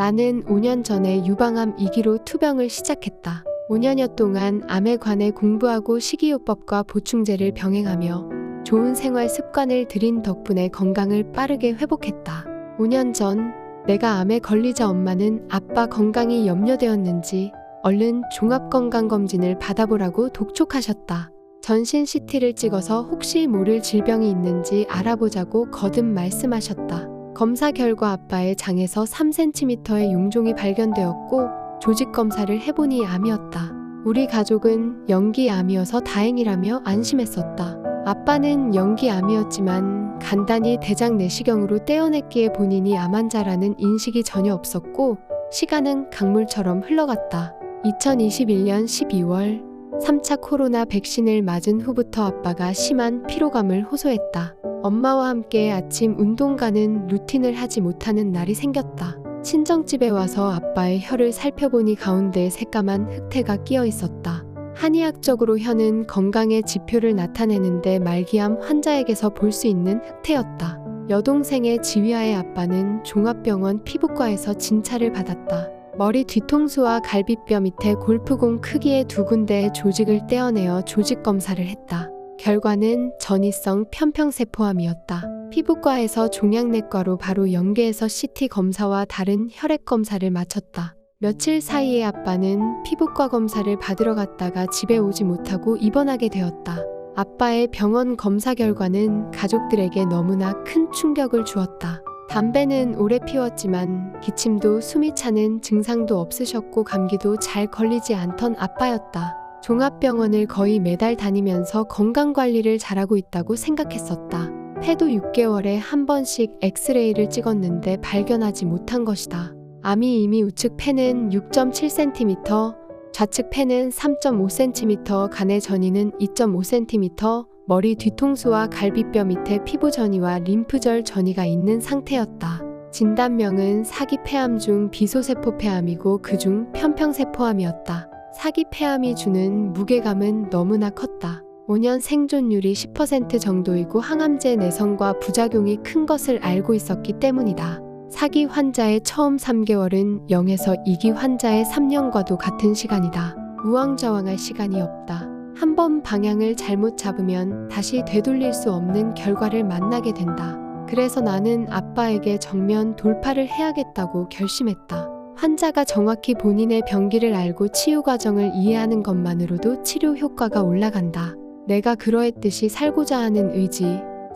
나는 5년 전에 유방암 2기로 투병을 시작했다. 5년여 동안 암에 관해 공부하고 식이요법과 보충제를 병행하며 좋은 생활 습관을 들인 덕분에 건강을 빠르게 회복했다. 5년 전 내가 암에 걸리자 엄마는 아빠 건강이 염려되었는지 얼른 종합건강검진을 받아보라고 독촉하셨다. 전신 CT를 찍어서 혹시 모를 질병이 있는지 알아보자고 거듭 말씀하셨다. 검사 결과 아빠의 장에서 3cm의 용종이 발견되었고 조직 검사를 해보니 암이었다. 우리 가족은 연기암이어서 다행이라며 안심했었다. 아빠는 연기암이었지만 간단히 대장 내시경으로 떼어냈기에 본인이 암 환자라는 인식이 전혀 없었고 시간은 강물처럼 흘러갔다. 2021년 12월 3차 코로나 백신을 맞은 후부터 아빠가 심한 피로감을 호소했다. 엄마와 함께 아침 운동 가는 루틴을 하지 못하는 날이 생겼다. 친정집에 와서 아빠의 혀를 살펴보니 가운데에 새까만 흑태가 끼어 있었다. 한의학적으로 혀는 건강의 지표를 나타내는데 말기암 환자에게서 볼 수 있는 흑태였다. 여동생의 지휘하에 아빠는 종합병원 피부과에서 진찰을 받았다. 머리 뒤통수와 갈비뼈 밑에 골프공 크기의 두 군데의 조직을 떼어내어 조직 검사를 했다. 결과는 전이성 편평세포암이었다. 피부과에서 종양내과로 바로 연계해서 CT 검사와 다른 혈액 검사를 마쳤다. 며칠 사이에 아빠는 피부과 검사를 받으러 갔다가 집에 오지 못하고 입원하게 되었다. 아빠의 병원 검사 결과는 가족들에게 너무나 큰 충격을 주었다. 담배는 오래 피웠지만 기침도 숨이 차는 증상도 없으셨고 감기도 잘 걸리지 않던 아빠였다. 종합병원을 거의 매달 다니면서 건강 관리를 잘하고 있다고 생각했었다. 폐도 6개월에 한 번씩 엑스레이를 찍었는데 발견하지 못한 것이다. 암이 이미 우측 폐는 6.7cm, 좌측 폐는 3.5cm, 간의 전이는 2.5cm, 머리 뒤통수와 갈비뼈 밑에 피부 전이와 림프절 전이가 있는 상태였다. 진단명은 사기 폐암 중 비소세포 폐암이고 그중 편평세포암이었다. 사기 폐암이 주는 무게감은 너무나 컸다. 5년 생존율이 10% 정도이고 항암제 내성과 부작용이 큰 것을 알고 있었기 때문이다. 사기 환자의 처음 3개월은 0에서 2기 환자의 3년과도 같은 시간이다. 우왕좌왕할 시간이 없다. 한 번 방향을 잘못 잡으면 다시 되돌릴 수 없는 결과를 만나게 된다. 그래서 나는 아빠에게 정면 돌파를 해야겠다고 결심했다. 환자가 정확히 본인의 병기를 알고 치유 과정을 이해하는 것만으로도 치료 효과가 올라간다. 내가 그러했듯이 살고자 하는 의지,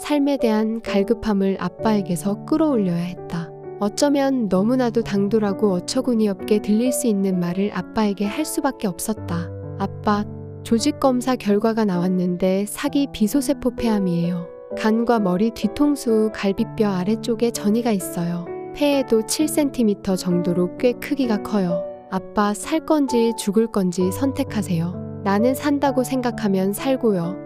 삶에 대한 갈급함을 아빠에게서 끌어올려야 했다. 어쩌면 너무나도 당돌하고 어처구니 없게 들릴 수 있는 말을 아빠에게 할 수밖에 없었다. 아빠, 조직 검사 결과가 나왔는데 사기 비소세포 폐암이에요. 간과 머리 뒤통수 갈비뼈 아래쪽에 전이가 있어요. 폐에도 7cm 정도로 꽤 크기가 커요. 아빠 살 건지 죽을 건지 선택하세요. 나는 산다고 생각하면 살고요.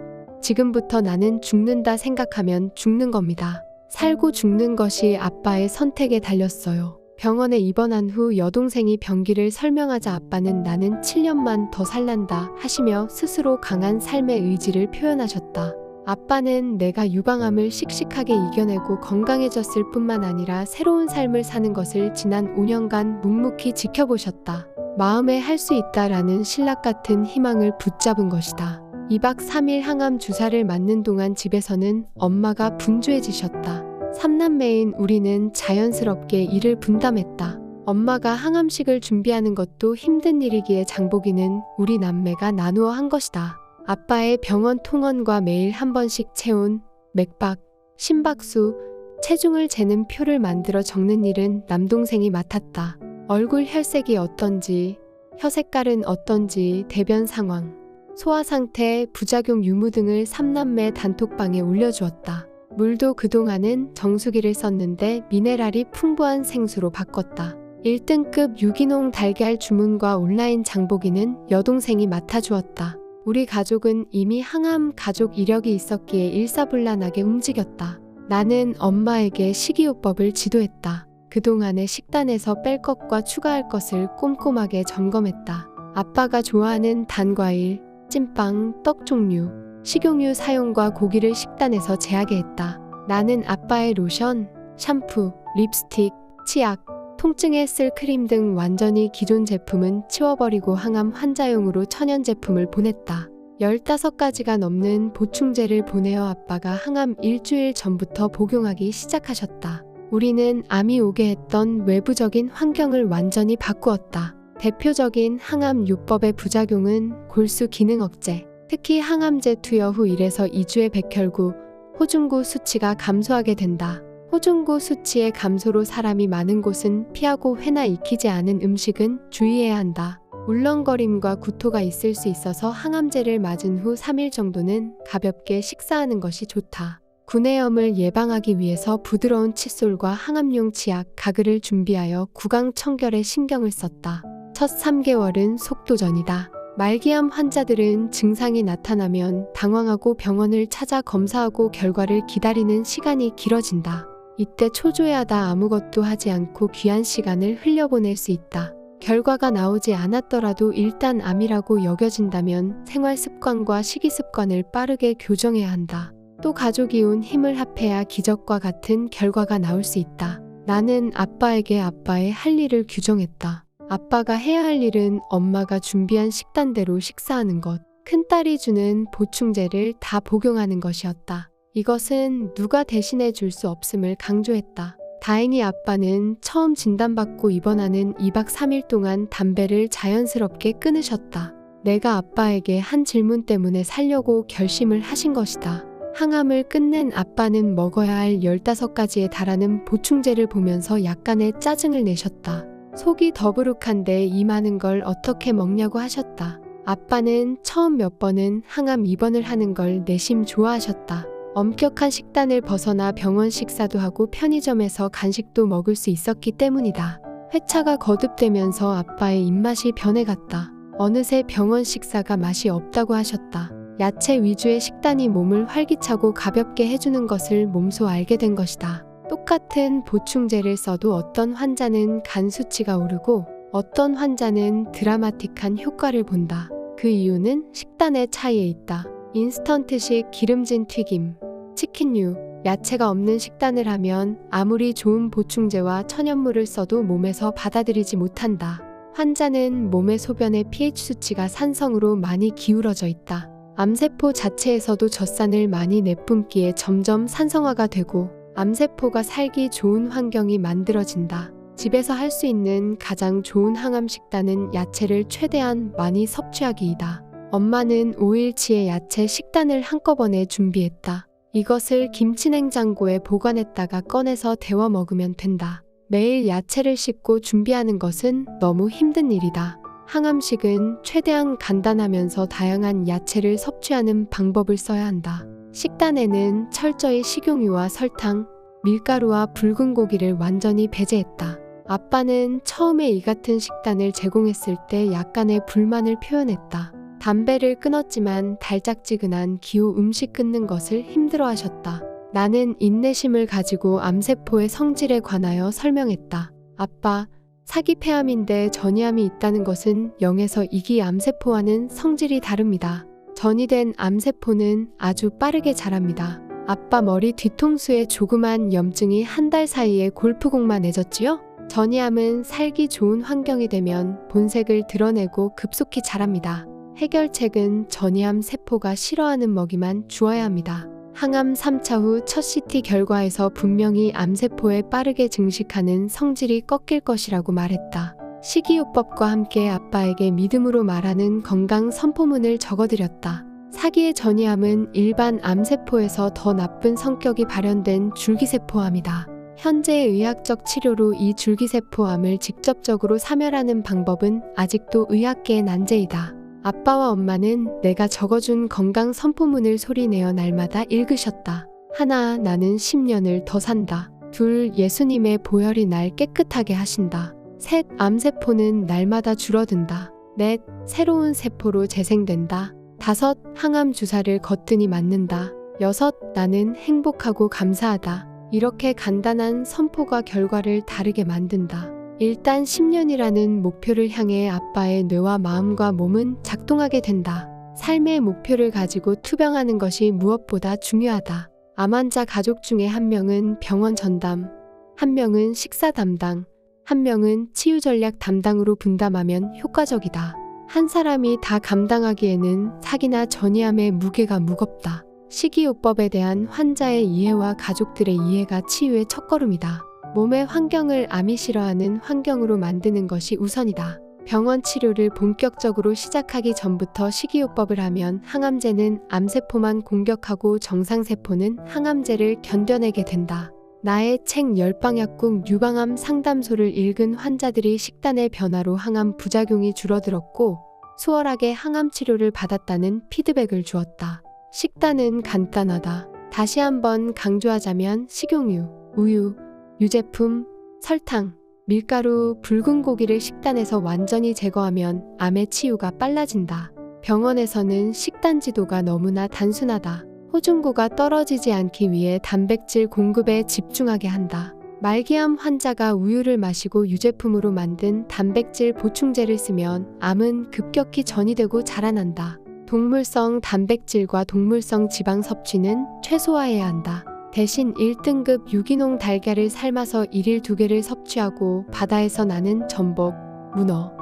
지금부터 나는 죽는다 생각하면 죽는 겁니다. 살고 죽는 것이 아빠의 선택에 달렸어요. 병원에 입원한 후 여동생이 병기를 설명하자 아빠는 나는 7년만 더 살란다 하시며 스스로 강한 삶의 의지를 표현하셨다. 아빠는 내가 유방암을 씩씩하게 이겨내고 건강해졌을 뿐만 아니라 새로운 삶을 사는 것을 지난 5년간 묵묵히 지켜보셨다. 마음에 할 수 있다라는 신락 같은 희망을 붙잡은 것이다. 2박 3일 항암 주사를 맞는 동안 집에서는 엄마가 분주해지셨다. 삼남매인 우리는 자연스럽게 일을 분담했다. 엄마가 항암식을 준비하는 것도 힘든 일이기에 장보기는 우리 남매가 나누어 한 것이다. 아빠의 병원 통원과 매일 한 번씩 체온, 맥박, 심박수, 체중을 재는 표를 만들어 적는 일은 남동생이 맡았다. 얼굴 혈색이 어떤지, 혀 색깔은 어떤지, 대변 상황, 소화 상태, 부작용 유무 등을 삼남매 단톡방에 올려주었다. 물도 그동안은 정수기를 썼는데 미네랄이 풍부한 생수로 바꿨다. 1등급 유기농 달걀 주문과 온라인 장보기는 여동생이 맡아주었다. 우리 가족은 이미 항암 가족 이력이 있었기에 일사불란하게 움직였다. 나는 엄마에게 식이요법을 지도했다. 그동안의 식단에서 뺄 것과 추가할 것을 꼼꼼하게 점검했다. 아빠가 좋아하는 단과일, 찐빵, 떡 종류, 식용유 사용과 고기를 식단에서 제하게 했다. 나는 아빠의 로션, 샴푸, 립스틱, 치약, 통증에 쓸 크림 등 완전히 기존 제품은 치워버리고 항암 환자용으로 천연 제품을 보냈다. 15가지가 넘는 보충제를 보내어 아빠가 항암 일주일 전부터 복용하기 시작하셨다. 우리는 암이 오게 했던 외부적인 환경을 완전히 바꾸었다. 대표적인 항암 요법의 부작용은 골수 기능 억제, 특히 항암제 투여 후 1에서 2주의 백혈구, 호중구 수치가 감소하게 된다. 호중구 수치의 감소로 사람이 많은 곳은 피하고 회나 익히지 않은 음식은 주의해야 한다. 울렁거림과 구토가 있을 수 있어서 항암제를 맞은 후 3일 정도는 가볍게 식사하는 것이 좋다. 구내염을 예방하기 위해서 부드러운 칫솔과 항암용 치약, 가글을 준비하여 구강 청결에 신경을 썼다. 첫 3개월은 속도전이다. 말기암 환자들은 증상이 나타나면 당황하고 병원을 찾아 검사하고 결과를 기다리는 시간이 길어진다. 이때 초조해하다 아무것도 하지 않고 귀한 시간을 흘려보낼 수 있다. 결과가 나오지 않았더라도 일단 암이라고 여겨진다면 생활 습관과 식이 습관을 빠르게 교정해야 한다. 또 가족이 온 힘을 합해야 기적과 같은 결과가 나올 수 있다. 나는 아빠에게 아빠의 할 일을 규정했다. 아빠가 해야 할 일은 엄마가 준비한 식단대로 식사하는 것, 큰딸이 주는 보충제를 다 복용하는 것이었다. 이것은 누가 대신해 줄 수 없음을 강조했다. 다행히 아빠는 처음 진단받고 입원하는 2박 3일 동안 담배를 자연스럽게 끊으셨다. 내가 아빠에게 한 질문 때문에 살려고 결심을 하신 것이다. 항암을 끝낸 아빠는 먹어야 할 15가지에 달하는 보충제를 보면서 약간의 짜증을 내셨다. 속이 더부룩한데 이 많은 걸 어떻게 먹냐고 하셨다. 아빠는 처음 몇 번은 항암 입원을 하는 걸 내심 좋아하셨다. 엄격한 식단을 벗어나 병원 식사도 하고 편의점에서 간식도 먹을 수 있었기 때문이다. 회차가 거듭되면서 아빠의 입맛이 변해갔다. 어느새 병원 식사가 맛이 없다고 하셨다. 야채 위주의 식단이 몸을 활기차고 가볍게 해주는 것을 몸소 알게 된 것이다. 똑같은 보충제를 써도 어떤 환자는 간 수치가 오르고 어떤 환자는 드라마틱한 효과를 본다. 그 이유는 식단의 차이에 있다. 인스턴트식 기름진 튀김, 치킨류, 야채가 없는 식단을 하면 아무리 좋은 보충제와 천연물을 써도 몸에서 받아들이지 못한다. 환자는 몸의 소변의 pH 수치가 산성으로 많이 기울어져 있다. 암세포 자체에서도 젖산을 많이 내뿜기에 점점 산성화가 되고 암세포가 살기 좋은 환경이 만들어진다. 집에서 할 수 있는 가장 좋은 항암 식단은 야채를 최대한 많이 섭취하기이다. 엄마는 5일치의 야채 식단을 한꺼번에 준비했다. 이것을 김치냉장고에 보관했다가 꺼내서 데워 먹으면 된다. 매일 야채를 씻고 준비하는 것은 너무 힘든 일이다. 항암식은 최대한 간단하면서 다양한 야채를 섭취하는 방법을 써야 한다. 식단에는 철저히 식용유와 설탕, 밀가루와 붉은 고기를 완전히 배제했다. 아빠는 처음에 이 같은 식단을 제공했을 때 약간의 불만을 표현했다. 담배를 끊었지만 달짝지근한 기호 음식 끊는 것을 힘들어 하셨다. 나는 인내심을 가지고 암세포의 성질에 관하여 설명했다. 아빠, 사기 폐암인데 전이암이 있다는 것은 0에서 2기 암세포와는 성질이 다릅니다. 전이된 암세포는 아주 빠르게 자랍니다. 아빠 머리 뒤통수에 조그만 염증이 한 달 사이에 골프공만 내졌지요? 전이암은 살기 좋은 환경이 되면 본색을 드러내고 급속히 자랍니다. 해결책은 전이암 세포가 싫어하는 먹이만 주어야 합니다. 항암 3차 후 첫 CT 결과에서 분명히 암세포에 빠르게 증식하는 성질이 꺾일 것이라고 말했다. 식이요법과 함께 아빠에게 믿음으로 말하는 건강 선포문을 적어드렸다. 사기의 전이암은 일반 암세포에서 더 나쁜 성격이 발현된 줄기세포암이다. 현재의 의학적 치료로 이 줄기세포암을 직접적으로 사멸하는 방법은 아직도 의학계의 난제이다. 아빠와 엄마는 내가 적어준 건강 선포문을 소리내어 날마다 읽으셨다. 하나, 나는 10년을 더 산다. 둘, 예수님의 보혈이 날 깨끗하게 하신다. 셋, 암세포는 날마다 줄어든다. 넷, 새로운 세포로 재생된다. 다섯, 항암 주사를 거뜬히 맞는다. 여섯, 나는 행복하고 감사하다. 이렇게 간단한 선포가 결과를 다르게 만든다. 일단 10년이라는 목표를 향해 아빠의 뇌와 마음과 몸은 작동하게 된다. 삶의 목표를 가지고 투병하는 것이 무엇보다 중요하다. 암 환자 가족 중에 한 명은 병원 전담, 한 명은 식사 담당, 한 명은 치유 전략 담당으로 분담하면 효과적이다. 한 사람이 다 감당하기에는 사기나 전이함의 무게가 무겁다. 식이요법에 대한 환자의 이해와 가족들의 이해가 치유의 첫걸음이다. 몸의 환경을 암이 싫어하는 환경으로 만드는 것이 우선이다. 병원 치료를 본격적으로 시작하기 전부터 식이요법을 하면 항암제는 암세포만 공격하고 정상세포는 항암제를 견뎌내게 된다. 나의 책 열방약국 유방암 상담소를 읽은 환자들이 식단의 변화로 항암 부작용이 줄어들었고 수월하게 항암 치료를 받았다는 피드백을 주었다. 식단은 간단하다. 다시 한번 강조하자면 식용유, 우유, 유제품, 설탕, 밀가루, 붉은 고기를 식단에서 완전히 제거하면 암의 치유가 빨라진다. 병원에서는 식단 지도가 너무나 단순하다. 호중고가 떨어지지 않기 위해 단백질 공급에 집중하게 한다. 말기암 환자가 우유를 마시고 유제품으로 만든 단백질 보충제를 쓰면 암은 급격히 전이되고 자라난다. 동물성 단백질과 동물성 지방 섭취는 최소화해야 한다. 대신 1등급 유기농 달걀을 삶아서 1일 2개를 섭취하고 바다에서 나는 전복, 문어,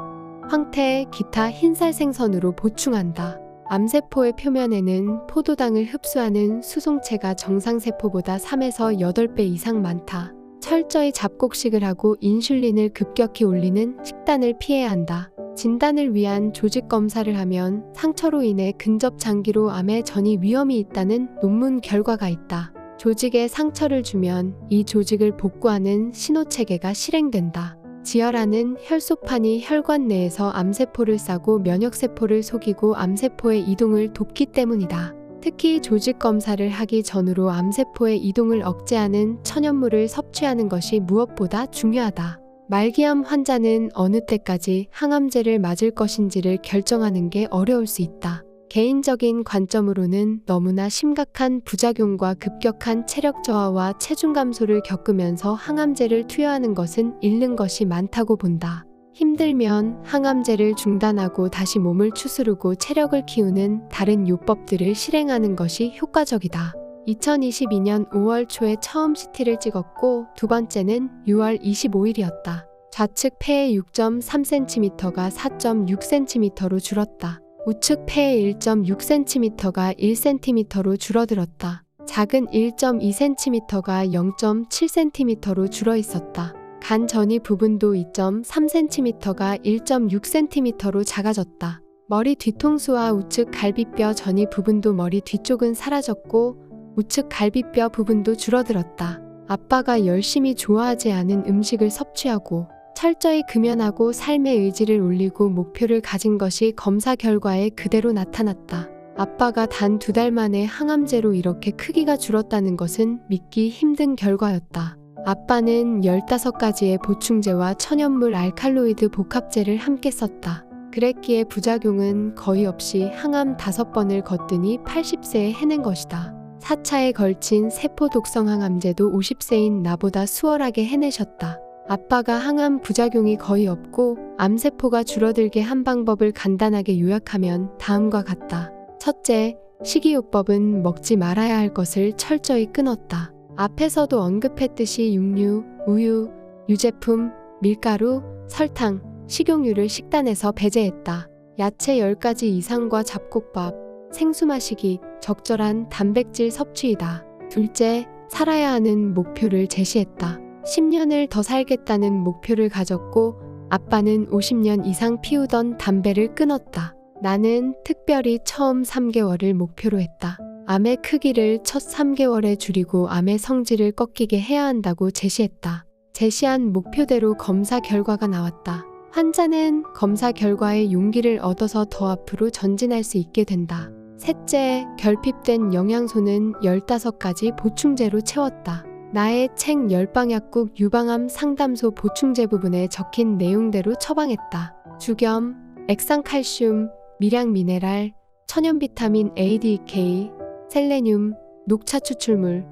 황태, 기타 흰살 생선으로 보충한다. 암세포의 표면에는 포도당을 흡수하는 수송체가 정상세포보다 3에서 8배 이상 많다. 철저히 잡곡식을 하고 인슐린을 급격히 올리는 식단을 피해야 한다. 진단을 위한 조직 검사를 하면 상처로 인해 근접 장기로 암의 전이 위험이 있다는 논문 결과가 있다. 조직에 상처를 주면 이 조직을 복구하는 신호체계가 실행된다. 지혈하는 혈소판이 혈관 내에서 암세포를 싸고 면역세포를 속이고 암세포의 이동을 돕기 때문이다. 특히 조직 검사를 하기 전으로 암세포의 이동을 억제하는 천연물을 섭취하는 것이 무엇보다 중요하다. 말기암 환자는 어느 때까지 항암제를 맞을 것인지를 결정하는 게 어려울 수 있다. 개인적인 관점으로는 너무나 심각한 부작용과 급격한 체력 저하와 체중 감소를 겪으면서 항암제를 투여하는 것은 잃는 것이 많다고 본다. 힘들면 항암제를 중단하고 다시 몸을 추스르고 체력을 키우는 다른 요법들을 실행하는 것이 효과적이다. 2022년 5월 초에 처음 CT를 찍었고 두 번째는 6월 25일이었다. 좌측 폐의 6.3cm가 4.6cm로 줄었다. 우측 폐의 1.6cm가 1cm로 줄어들었다. 작은 1.2cm가 0.7cm로 줄어 있었다. 간 전이 부분도 2.3cm가 1.6cm로 작아졌다. 머리 뒤통수와 우측 갈비뼈 전이 부분도 머리 뒤쪽은 사라졌고 우측 갈비뼈 부분도 줄어들었다. 아빠가 열심히 좋아하지 않은 음식을 섭취하고 철저히 금연하고 삶의 의지를 올리고 목표를 가진 것이 검사 결과에 그대로 나타났다. 아빠가 단 두 달 만에 항암제로 이렇게 크기가 줄었다는 것은 믿기 힘든 결과였다. 아빠는 15가지의 보충제와 천연물 알칼로이드 복합제를 함께 썼다. 그랬기에 부작용은 거의 없이 항암 5번을 걷더니 80세에 해낸 것이다. 4차에 걸친 세포 독성 항암제도 50세인 나보다 수월하게 해내셨다. 아빠가 항암 부작용이 거의 없고 암세포가 줄어들게 한 방법을 간단하게 요약하면 다음과 같다. 첫째, 식이요법은 먹지 말아야 할 것을 철저히 끊었다. 앞에서도 언급했듯이 육류, 우유, 유제품, 밀가루, 설탕, 식용유를 식단에서 배제했다. 야채 10가지 이상과 잡곡밥, 생수 마시기, 적절한 단백질 섭취이다. 둘째, 살아야 하는 목표를 제시했다. 10년을 더 살겠다는 목표를 가졌고 아빠는 50년 이상 피우던 담배를 끊었다. 나는 특별히 처음 3개월을 목표로 했다. 암의 크기를 첫 3개월에 줄이고 암의 성질을 꺾이게 해야 한다고 제시했다. 제시한 목표대로 검사 결과가 나왔다. 환자는 검사 결과에 용기를 얻어서 더 앞으로 전진할 수 있게 된다. 셋째, 결핍된 영양소는 15가지 보충제로 채웠다. 나의 책 열방약국 유방암 상담소 보충제 부분에 적힌 내용대로 처방했다. 주겸, 액상칼슘, 미량 미네랄, 천연 비타민 ADK, 셀레늄, 녹차 추출물,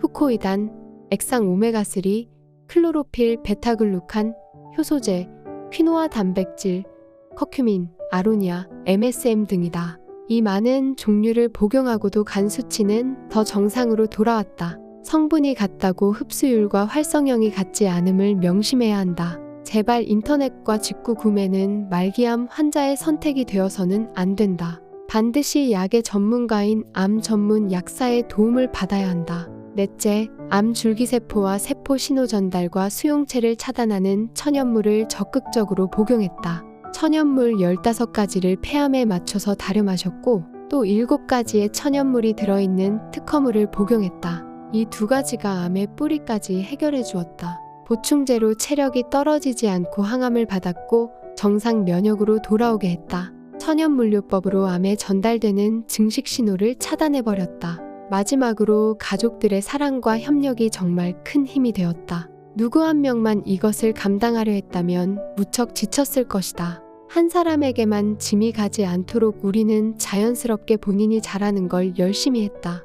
후코이단, 액상 오메가3, 클로로필 베타글루칸, 효소제, 퀴노아 단백질, 커큐민, 아로니아, MSM 등이다. 이 많은 종류를 복용하고도 간 수치는 더 정상으로 돌아왔다. 성분이 같다고 흡수율과 활성형이 같지 않음을 명심해야 한다. 제발 인터넷과 직구 구매는 말기암 환자의 선택이 되어서는 안 된다. 반드시 약의 전문가인 암 전문 약사의 도움을 받아야 한다. 넷째, 암 줄기세포와 세포 신호 전달과 수용체를 차단하는 천연물을 적극적으로 복용했다. 천연물 15가지를 폐암에 맞춰서 다려 마셨고 또 7가지의 천연물이 들어있는 특허물을 복용했다. 이 두 가지가 암의 뿌리까지 해결해 주었다. 보충제로 체력이 떨어지지 않고 항암을 받았고 정상 면역으로 돌아오게 했다. 천연물요법으로 암에 전달되는 증식 신호를 차단해 버렸다. 마지막으로 가족들의 사랑과 협력이 정말 큰 힘이 되었다. 누구 한 명만 이것을 감당하려 했다면 무척 지쳤을 것이다. 한 사람에게만 짐이 가지 않도록 우리는 자연스럽게 본인이 잘하는 걸 열심히 했다.